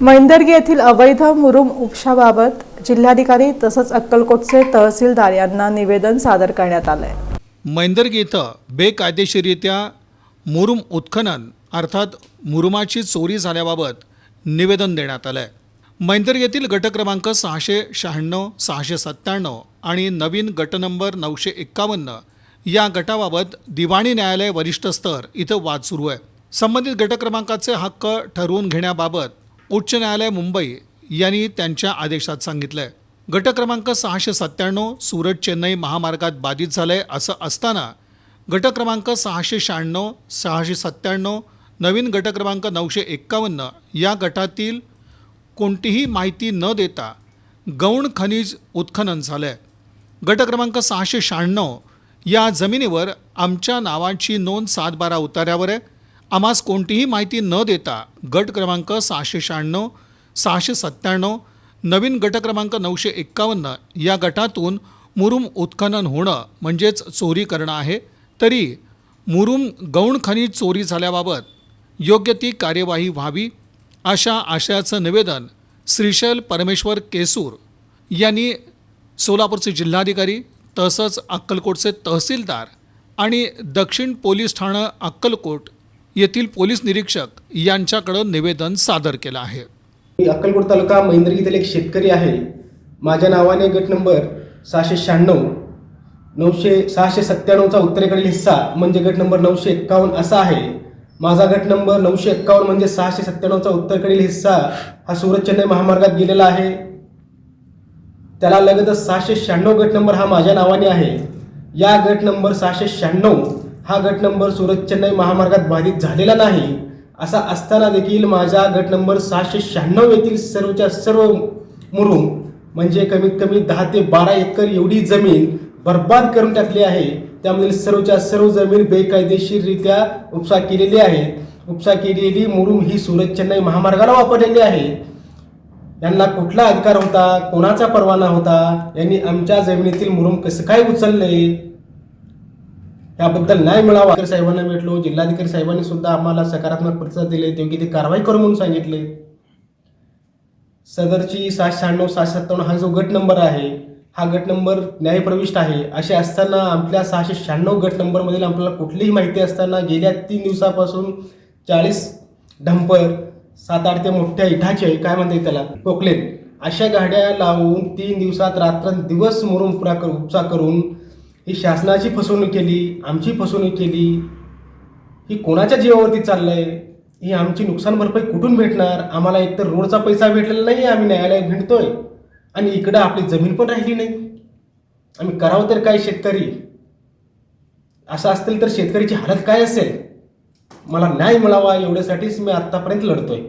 मैंदर्गी येथील अवैध मुरुम उपशाबाबत जिल्हाधिकारी तसंच अक्कलकोटचे तहसीलदार यांना निवेदन सादर करण्यात आलंय. मैंदर्गी इथं बेकायदेशीररित्या मुरुम उत्खनन अर्थात मुरुमाची चोरी झाल्याबाबत निवेदन देण्यात आलं आहे मैंदर्ग येथील गट क्रमांक सहाशे शहाण्णव सहाशे सत्त्याण्णव आणि नवीन गट नंबर नऊशे एक्कावन्न या गटाबाबत दिवाणी न्यायालय वरिष्ठ स्तर इथं वाद सुरू आहे. संबंधित गट क्रमांकाचे हक्क ठरवून घेण्याबाबत उच्च न्यायालय मुंबई यांनी त्यांच्या आदेशात सांगितलं आहे गट क्रमांक सहाशे सत्त्याण्णव सुरत चेन्नई महामार्गात बाधित झालंय असं असताना गट क्रमांक सहाशे शहाण्णव सहाशे सत्त्याण्णव नवीन गट क्रमांक नऊशे एक्कावन्न या गटातील कोणतीही माहिती न देता गौण खनिज उत्खनन झालं आहे गट क्रमांक सहाशे शहाण्णव या जमिनीवर आमच्या नावाची नोंद सात बारा उतार्यावर आहे. आम्हास कोणतीही माहिती न देता गट क्रमांक सहाशे शहाण्णव सहाशे सत्त्याण्णव नवीन गट क्रमांक नऊशे एक्कावन्न या गटातून मुरुम उत्खनन होणं म्हणजेच चोरी करणं आहे. तरी मुरुम गौण खनिज चोरी झाल्याबाबत योग्य ती कार्यवाही व्हावी अशा आशयाचं निवेदन श्रीशैल परमेश्वर केसूर यांनी सोलापूरचे जिल्हाधिकारी तसंच अक्कलकोटचे तहसीलदार आणि दक्षिण पोलीस ठाणं अक्कलकोट येथील पोलीस निरीक्षक यांच्याकडं निवेदन सादर केलं आहे. मी अक्कलकोट तालुका महेंद्रगी येथील एक शेतकरी आहे. माझ्या नावाने गट नंबर सहाशे शहाण्णव नऊशे सहाशे सत्त्याण्णवचा उत्तरेकडील हिस्सा म्हणजे गट नंबर नऊशे एक्कावन्न असा आहे. माझा गट नंबर नऊशे एक्कावन्न म्हणजे सहाशे सत्त्याण्णवचा उत्तरेकडील हिस्सा हा सुरत चेन्नई महामार्गात गेलेला आहे. त्याला लगतच सहाशे शहाण्णव गट नंबर हा माझ्या नावाने आहे. या गट नंबर सहाशे शहाण्णव हा गट नंबर सुरत चेन्नई महामार्गात बाधित झालेला नाही असा असताना देखील माझा गट नंबर सहाशे शहाण्णव येथील सर्वच्या सर्व मुरुम म्हणजे कमीत कमी दहा ते बारा एकर एवढी जमीन बर्बाद करून टाकली आहे. त्यामधील सर्वच्या सर्व जमीन बेकायदेशीररित्या उपसा केलेली आहे उपसा केलेली मुरुम ही सुरत चेन्नई महामार्गाला वापरलेली आहे. यांना कुठला अधिकार होता? कोणाचा परवाना होता? यांनी आमच्या जमिनीतील मुरुम कसं काय उचलले? याबद्दल न्याय मिळावा. साहेबांना भेटलो. जिल्हाधिकारी साहेबांनी सुद्धा आम्हाला सकारात्मक प्रतिसाद दिले. योग्य ते कारवाई करू म्हणून सांगितले. सदरची सहाशे शहाण्णव सहाशे सत्तावन्न हा जो गट नंबर आहे हा गट नंबर न्यायप्रविष्ट आहे. असे असताना आपल्या सहाशे शहाण्णव गट नंबरमधील आपल्याला कुठलीही माहिती असताना गेल्या तीन दिवसापासून चाळीस डंपर सात आठ ते मोठ्या इठाचे काय म्हणते त्याला पोकलेन अशा गाड्या लावून तीन दिवसात रात्र दिवस मोरून पुरा कर उपसा करून ही शासनाची फसवणूक केली आमची फसवणूक केली ही कोणाच्या जीवावरती चाललं आहे ही आमची नुकसान भरपाई कुठून भेटणार आम्हाला एकतर रोडचा पैसा भेटलेला नाही आम्ही न्यायालयात भिडतोय आणि इकडं आपली जमीन पण राहिली नाही. आम्ही करावं तर काय शेतकरी? असं असतील तर शेतकरीची हालत काय असेल? मला न्याय मिळावा एवढ्यासाठीच मी आत्तापर्यंत लढतोय.